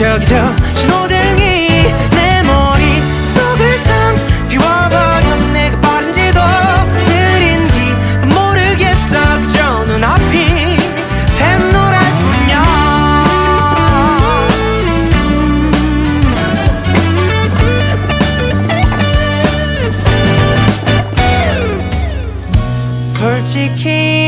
저기 저 신호등이 내 머릿속을 탕 비워버려 내가 빠른지도 느린지 모르겠어. 그저 눈앞이 샛노랄 뿐이야. 솔직히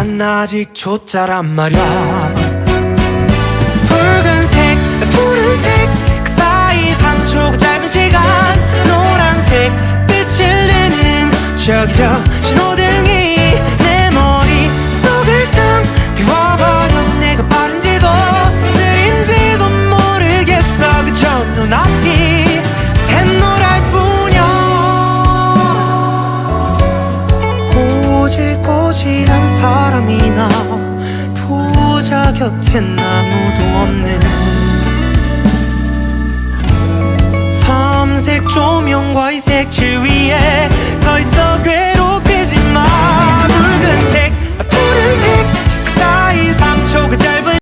난 아직 초짜란 말야. 붉은색 푸른색 그 사이 3초 짧은 시간. 노란색 빛을 내는 저기 저 신호등이 꼬질꼬질한 사람이나 부자 곁엔 아무도 없는 삼색 조명과 이 색칠 위에